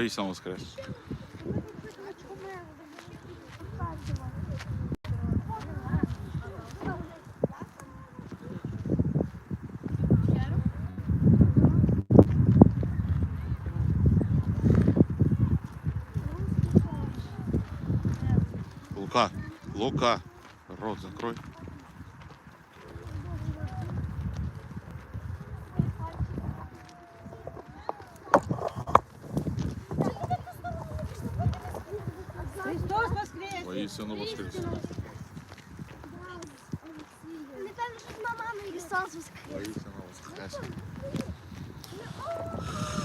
Воістину воскрес. Лука, Лука, рот закрой. Воістину воскрес. Не певно, що на маму Христос воскрес. Воістину воскрес. Мама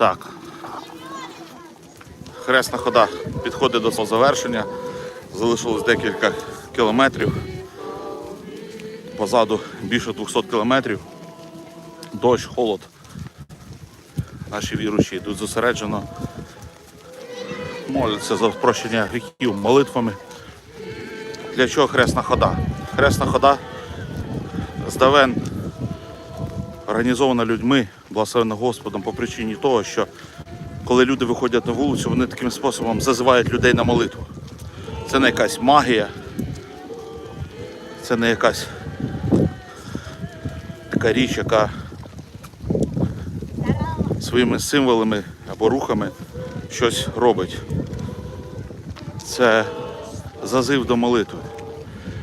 Так. Хресна хода підходить до свого завершення. Залишилось декілька кілометрів. Позаду більше 200 кілометрів. Дощ, холод. Наші віруші йдуть зосереджено. Моляться за прощення гріхів молитвами. Для чого хресна хода? Хресна хода здавен організована людьми, благословена Господом по причині того, що коли люди виходять на вулицю, вони таким способом зазивають людей на молитву. Це не якась магія, це не якась така річ, яка своїми символами або рухами щось робить. Це зазив до молитви.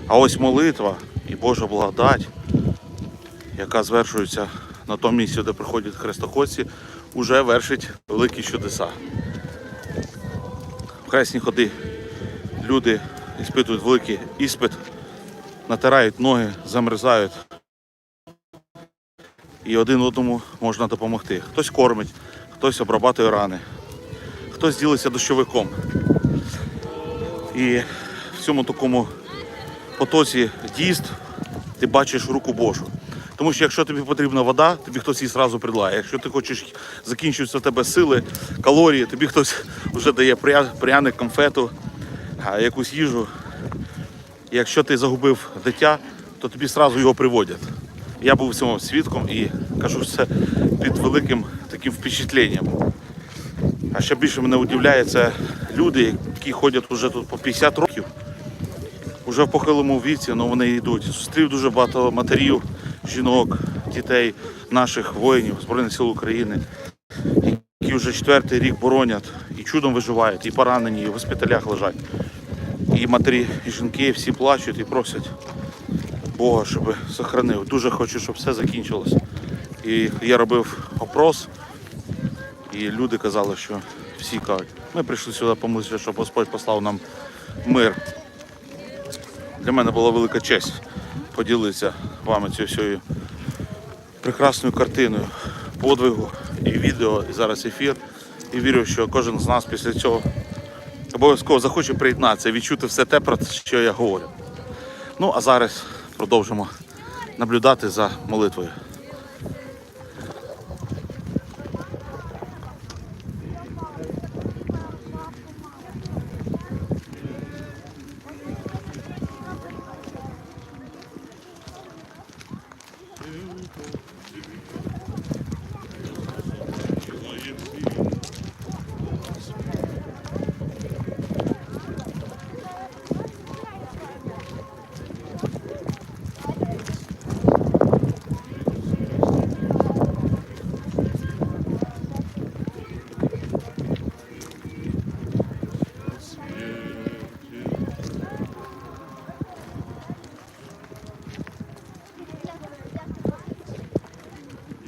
А ось молитва і Божа благодать яка звершується на тому місці, де приходять хрестоходці, вже вершить великі чудеса. В хресні ходи люди іспитують великий іспит, натирають ноги, замерзають. І один одному можна допомогти. Хтось кормить, хтось обрабатує рани, хтось ділиться дощовиком. І в цьому такому потоці дійств ти бачиш руку Божу. Тому що якщо тобі потрібна вода, тобі хтось її зразу придає. Якщо ти хочеш закінчуються в тебе сили, калорії, тобі хтось вже дає пряник, конфету, якусь їжу. І Якщо ти загубив дитя, то тобі одразу його приводять. Я був цьому свідком і кажу це під великим таким впечатленням. А ще більше мене удивляє, це люди, які ходять вже тут по 50 років, вже в похилому віці, але вони йдуть. Зустрів дуже багато матерів, жінок, дітей наших воїнів Збройних сил України, які вже четвертий рік боронять і чудом виживають, і поранені, і в госпіталях лежать. І матері, і жінки всі плачуть і просять Бога, щоб сохранив. Дуже хочу, щоб все закінчилось. І я робив опрос, і люди казали, що всі кажуть, ми прийшли сюди помолитися, щоб Господь послав нам мир. Для мене була велика честь поділитися вами цією всією прекрасною картиною, подвигу і відео, і зараз ефір. І вірю, що кожен з нас після цього обов'язково захоче приєднатися, відчути все те, про що я говорю. Ну а зараз продовжимо наблюдати за молитвою.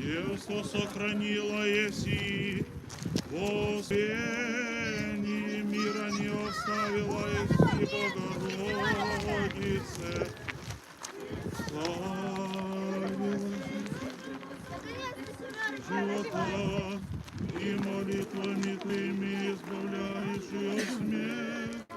Если сохранила еси, во спении мира не оставила еси Богородице. Живота и молитвами твоими избавляешь ее смерть. Наша.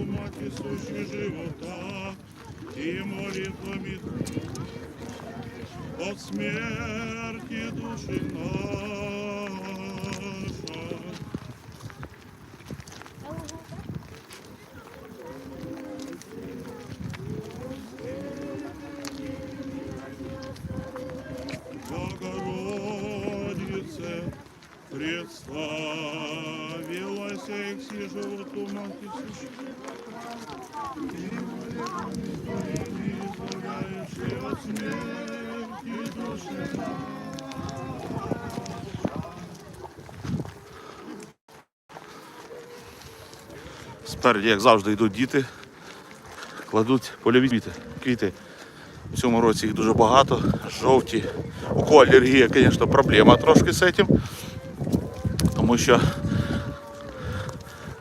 Животу мать живота, и молитвами от смерти души наша. Богородице, представилась и все животу мать сущий избавляешь и от Спереді, як завжди, йдуть діти, кладуть польові квіти. квіти. В цьому році їх дуже багато, жовті. У кого алергія, звісно, проблема трошки з цим, тому що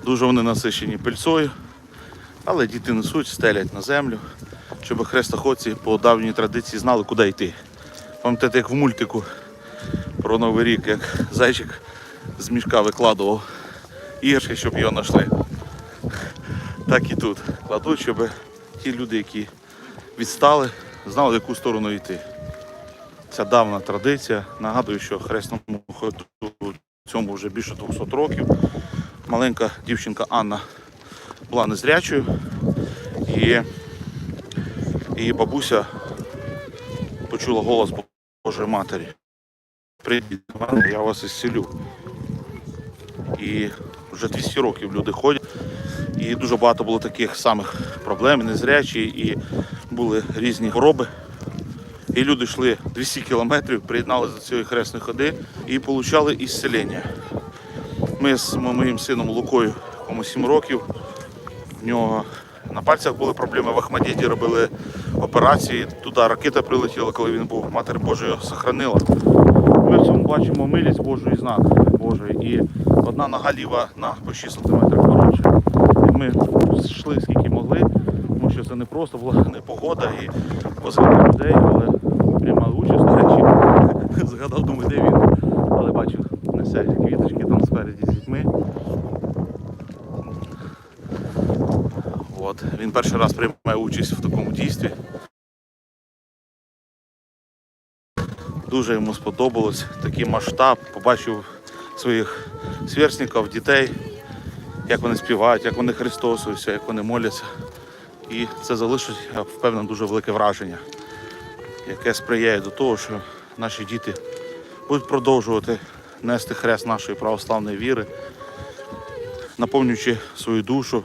дуже вони насичені пильцою. Але діти несуть, стелять на землю, щоб хрестоходці по давній традиції знали, куди йти. Пам'ятаєте, як в мультику про Новий рік, як зайчик з мішка викладував іграшки, щоб його знайшли. Так і тут. Кладуть, щоб ті люди, які відстали, знали, в яку сторону йти. Це давна традиція. Нагадую, що хресному ходу цьому вже більше 200 років. Маленька дівчинка Анна була незрячою і її бабуся почула голос Божої Матері. Прийдіть до мене, я вас ісцелю. І вже 200 років люди ходять. І дуже багато було таких самих проблем, незрячі, і були різні хвороби. І люди йшли 200 кілометрів, приєдналися до цієї хресної ходи і отримали ісцелення. Ми з моїм сином Лукою, кому 7 років, в нього на пальцях були проблеми в Ахмадіті, робили операції. Туди ракета прилетіла, коли він був, Матер Божа сохранила. Ми в цьому бачимо милість Божу і знак Божий. І одна нога ліва на по 6 см коротше. Ми йшли скільки могли, тому що це не просто була непогода і позивали людей, але приймали участь, до речі. Згадав, думаю, де він. Але бачу, несе квіточки там спереді з дітьми. От. Він перший раз приймає участь в такому дійстві. Дуже йому сподобалось такий масштаб. Побачив своїх сверстників, дітей, як вони співають, як вони христосуються, як вони моляться. І це залишить, я впевнений, дуже велике враження, яке сприяє до того, що наші діти будуть продовжувати нести хрест нашої православної віри, наповнюючи свою душу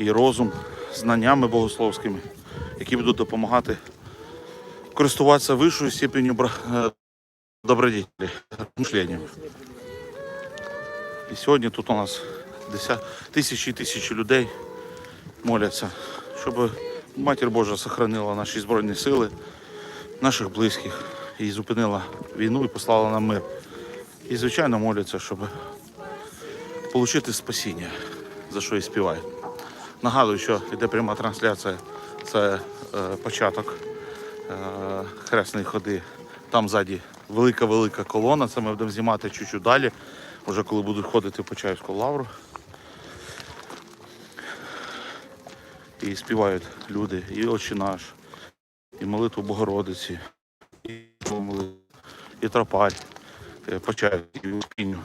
і розум знаннями богословськими, які будуть допомагати користуватися вищою степенью е, мишленням. І сьогодні тут у нас тисячі і тисячі людей моляться, щоб Матір Божа сохранила наші Збройні сили, наших близьких і зупинила війну і послала нам мир. І, звичайно, моляться, щоб отримати спасіння, за що і співають. Нагадую, що йде пряма трансляція, це е, початок е, хресної ходи. Там ззаді велика-велика колона, це ми будемо знімати чуть-чуть далі, вже коли будуть ходити в Почаївську лавру. І співають люди, і Отче наш, і молитву Богородиці, і і тропаль, е, Почаївську, і Успінню.